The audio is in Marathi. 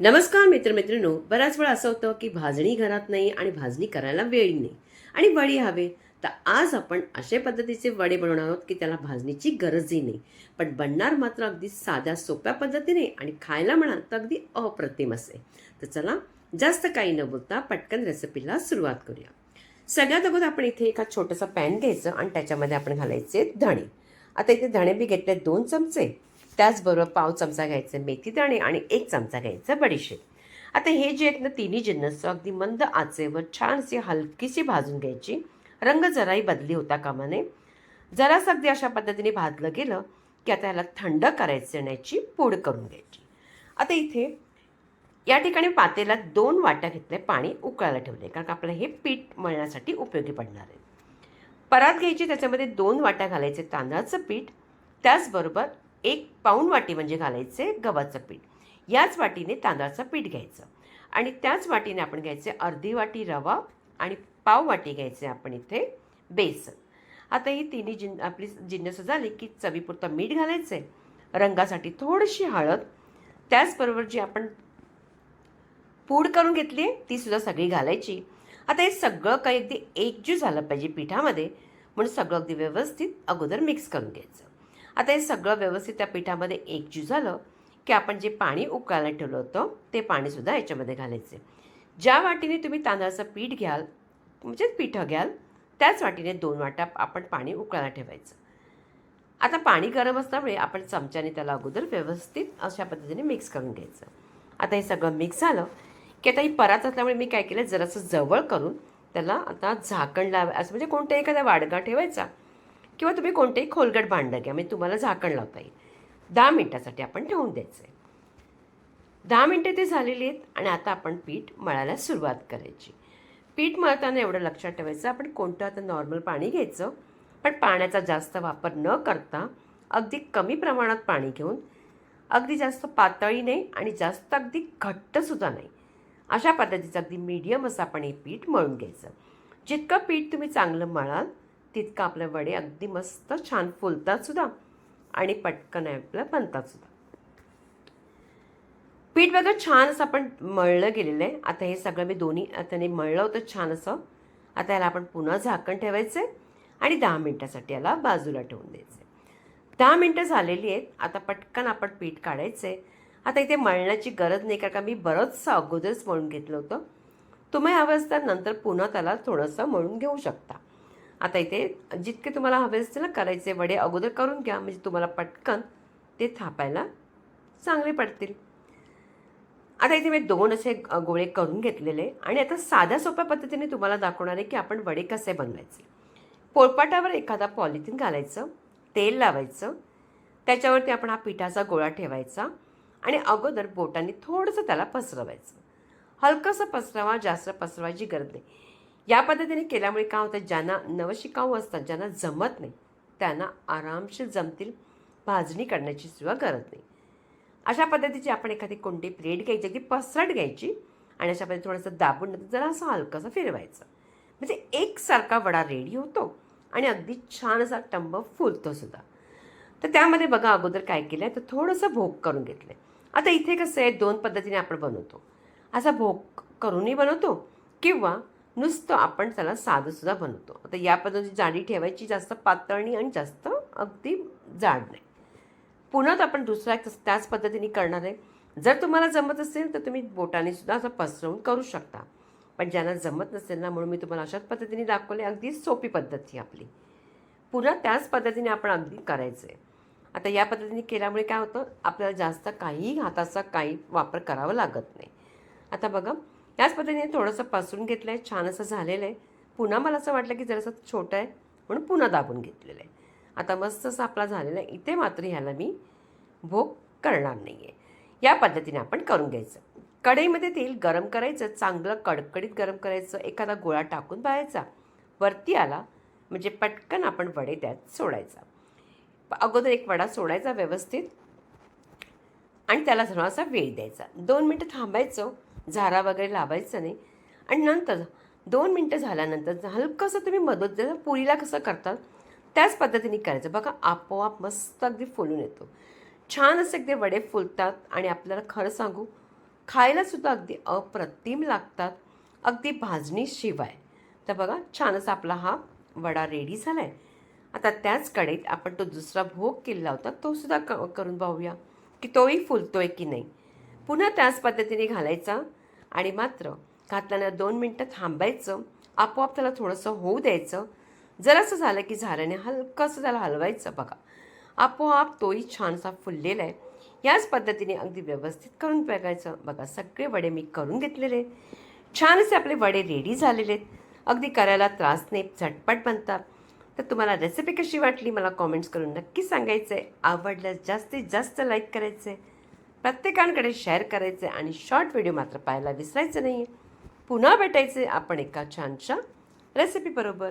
नमस्कार मित्रमित्रांनो बऱ्याच वेळा असं होतं की भाजणी घरात नाही आणि भाजणी करायला वेळ नाही आणि वडी हवे. तर आज आपण अशा पद्धतीचे वडे बनवणार आहोत की त्याला भाजणीची गरजही नाही. पण बनणार मात्र अगदी साध्या सोप्या पद्धतीने आणि खायला म्हणाल तर अगदी अप्रतिम असे. तर चला जास्त काही न बोलता पटकन रेसिपीला सुरुवात करूया. सगळ्यात अगोदर आपण इथे एका छोटंसं पॅन घ्यायचं आणि त्याच्यामध्ये आपण घालायचे धणे. आता इथे धणे बी घेतले दोन चमचे. त्याचबरोबर पाव चमचा घ्यायचं मेथी दाणे आणि एक चमचा घ्यायचं बडीशेप. आता हे जे आहेत ना तिन्ही जिन्नस अगदी मंद आचेवर छानशी हलकीशी भाजून घ्यायची. रंग जराही बदली होता कामाने. जरास जरासं अगदी अशा पद्धतीने भाजलं गेलं की आता याला थंड करायचं येण्याची पूड करून घ्यायची. आता इथे या ठिकाणी पातेला दोन वाट्या घेतले पाणी उकळायला ठेवले कारण का आपल्याला हे पीठ मळण्यासाठी उपयोगी पडणार आहे. परात घ्यायची त्याच्यामध्ये दोन वाट्या घालायचे तांदळाचं पीठ त्याचबरोबर एक पाऊण वाटी म्हणजे घालायचे गव्हाचं पीठ. याच वाटीने तांदळाचं पीठ घ्यायचं. आणि त्याच वाटीने आपण घ्यायचे अर्धी वाटी रवा आणि पाव वाटी घ्यायचे आपण इथे बेसन. आता ही तिन्ही जिन आपली जिन्नस झाली की चवीपुरतं मीठ घालायचे रंगासाठी थोडीशी हळद. त्याचबरोबर जी आपण पूड करून घेतली आहे ती सुद्धा सगळी घालायची. आता हे सगळं काही अगदी एकजीव झालं पाहिजे पिठामध्ये म्हणून सगळं अगदी व्यवस्थित अगोदर मिक्स करून घ्यायचं. आता हे सगळं व्यवस्थित त्या पिठामध्ये एकजीव झालं की आपण जे पाणी उकळायला ठेवलं होतं ते पाणीसुद्धा याच्यामध्ये घालायचे. ज्या वाटीने तुम्ही तांदळाचं पीठ घ्याल म्हणजे पिठं घ्याल त्याच वाटीने दोन वाटा आपण पाणी उकळायला ठेवायचं. आता पाणी गरम असल्यामुळे आपण चमच्याने त्याला अगोदर व्यवस्थित अशा पद्धतीने मिक्स करून घ्यायचं. आता हे सगळं मिक्स झालं की आता ही परात असल्यामुळे मी काय केलं जरासं जवळ करून त्याला आता झाकण लाव असं म्हणजे कोणत्या एखादा वाडगा ठेवायचा किंवा तुम्ही कोणतेही खोलगट भांडं घ्या म्हणजे तुम्हाला झाकण लावता येईल दहा मिनटासाठी आपण ठेवून द्यायचं आहे दहा मिनटं ते झालेली आहेत आणि आता आपण पीठ मळायला सुरुवात करायची. पीठ मळताना एवढं लक्षात ठेवायचं आपण कोणतं आता नॉर्मल पाणी घ्यायचं पण पाण्याचा जास्त वापर न करता अगदी कमी प्रमाणात पाणी घेऊन अगदी जास्त पातळी नाही आणि जास्त अगदी घट्टसुद्धा नाही. अशा पद्धतीचं अगदी मीडियम असं आपण हे पीठ मळून घ्यायचं. जितकं पीठ तुम्ही चांगलं मळाल तितकं आपले वडे अगदी मस्त छान फुलतात सुद्धा. आणि पटकन आपलं बनतात सुद्धा. पीठ बघा छान असं आपण मळलं गेलेलं आहे. आता हे सगळं मी दोन्ही हाताने मळलं होतं छान असं. आता याला आपण पुन्हा झाकण ठेवायचं आहे. आणि दहा मिनटासाठी याला बाजूला ठेवून द्यायचं आहे. दहा मिनटं झालेली आहेत. आता पटकन आपण पीठ काढायचं आहे. आता इथे मळण्याची गरज नाही कारण का मी बरंचसं अगोदरच मळून घेतलं होतं. तुम्ही हवं असतात नंतर पुन्हा त्याला थोडंसं मळून घेऊ शकता. आता इथे जितके तुम्हाला हवे असतील ना करायचे वडे अगोदर करून घ्या म्हणजे तुम्हाला पटकन ते थापायला चांगले पडतील. आता इथे मी दोन असे गोळे करून घेतलेले आणि आता साध्या सोप्या पद्धतीने तुम्हाला दाखवणार आहे की आपण वडे कसे बनवायचे. पोळपाटावर एखादा पॉलिथिन घालायचं तेल लावायचं त्याच्यावरती आपण हा पिठाचा गोळा ठेवायचा आणि अगोदर बोटाने थोडंसं त्याला पसरवायचं. हलकंसं पसरवा जास्त पसरवायची गरज नाही. या पद्धतीने केल्यामुळे काय होतं ज्यांना नवशिकाऊ असतात ज्यांना जमत नाही त्यांना आरामशीर जमतील भाजणी करण्याची सुद्धा गरज नाही. अशा पद्धतीची आपण एखादी कोणती प्लेट घ्यायची अगदी पसरट घ्यायची आणि अशा पद्धतीने थोडंसं दाबून नंतर जरा असं हलकंसं फिरवायचं. म्हणजे एकसारखा वडा रेडी होतो आणि अगदी छान असा टंब फुलतो सुद्धा. तर त्यामध्ये बघा अगोदर काय केलं आहे तर थोडंसं भोग करून घेतलं आहे आता इथे कसं आहे दोन पद्धतीने आपण बनवतो. असा भोग करूनही बनवतो किंवा नुसतं आपण त्याला साधंसुद्धा बनवतो. आता या पद्धतीची जाडी ठेवायची जास्त पातळणी आणि जास्त अगदी जाड नाही. पुन्हा आपण दुसरा एक त्याच पद्धतीने करणार आहे. जर तुम्हाला जमत असेल तर तुम्ही बोटाने सुद्धा असं पसरवून करू शकता. पण ज्यांना जमत नसेल ना म्हणून मी तुम्हाला अशाच पद्धतीने दाखवले. अगदी सोपी पद्धत ही आपली. पुन्हा त्याच पद्धतीने आपण अगदी करायचं आहे आता या पद्धतीने केल्यामुळे काय होतं? आपल्याला जास्त काही हाताचा काही वापर करावा लागत नाही. आता बघा याच पद्धतीने थोडंसं पसरून घेतलं आहे छान असं झालेलं आहे पुन्हा मला असं वाटलं की जरासं छोटं आहे म्हणून पुन्हा दाबून घेतलेलं आहे आता मस्त असं आपला झालेला आहे. इथे मात्र ह्याला मी भोग करणार नाही आहे या पद्धतीने आपण करून घ्यायचं. कढईमध्ये तेल गरम करायचं चांगलं कडकडीत गरम करायचं एखादा गोळा टाकून पाहायचा. वरती आला म्हणजे पटकन आपण वडे त्यात सोडायचा. अगोदर एक वडा सोडायचा व्यवस्थित आणि त्याला थोडासा वेळ द्यायचा. दोन मिनटं थांबायचं. झारा वगैरे लावायचं नाही. आणि नंतर दोन मिनटं झाल्यानंतर हलकंसं तुम्ही मदत द्या पुरीला कसं करतात त्याच पद्धतीने करायचं. बघा आपोआप मस्त अगदी फुलून येतो. छान असे अगदी वडे फुलतात आणि आपल्याला खरं सांगू खायलासुद्धा अगदी अप्रतिम लागतात. अगदी भाजणीशिवाय तर बघा छानच आपला हा वडा रेडी झाला आहे आता त्याच कडेत आपण तो दुसरा भोग केलेला होता तो सुद्धा क करून पाहूया की तोही फुलतो आहे की नाही. पुन्हा त्याच पद्धतीने घालायचा आणि मात्र घातल्यानं दोन मिनटं थांबायचं. आपोआप त्याला थोडंसं होऊ द्यायचं. जरासं झालं की झाल्याने हलकंसं त्याला हलवायचं बघा. आपोआप तोही छानसा फुललेला आहे याच पद्धतीने अगदी व्यवस्थित करून बघायचं. बघा सगळे वडे मी करून घेतलेले. छान असे आपले वडे रेडी झालेले आहेत अगदी करायला त्रास नाही झटपट बनतात. तर तुम्हाला रेसिपी कशी वाटली? मला कॉमेंट्स करून नक्की सांगायचं आहे आवडल्यास जास्तीत जास्त लाईक करायचं आहे प्रत्येकांकडे शेअर करायचे आणि शॉर्ट व्हिडिओ मात्र पाहायला विसरायचं नाही आहे पुन्हा भेटायचे आपण एका छानशा रेसिपीबरोबर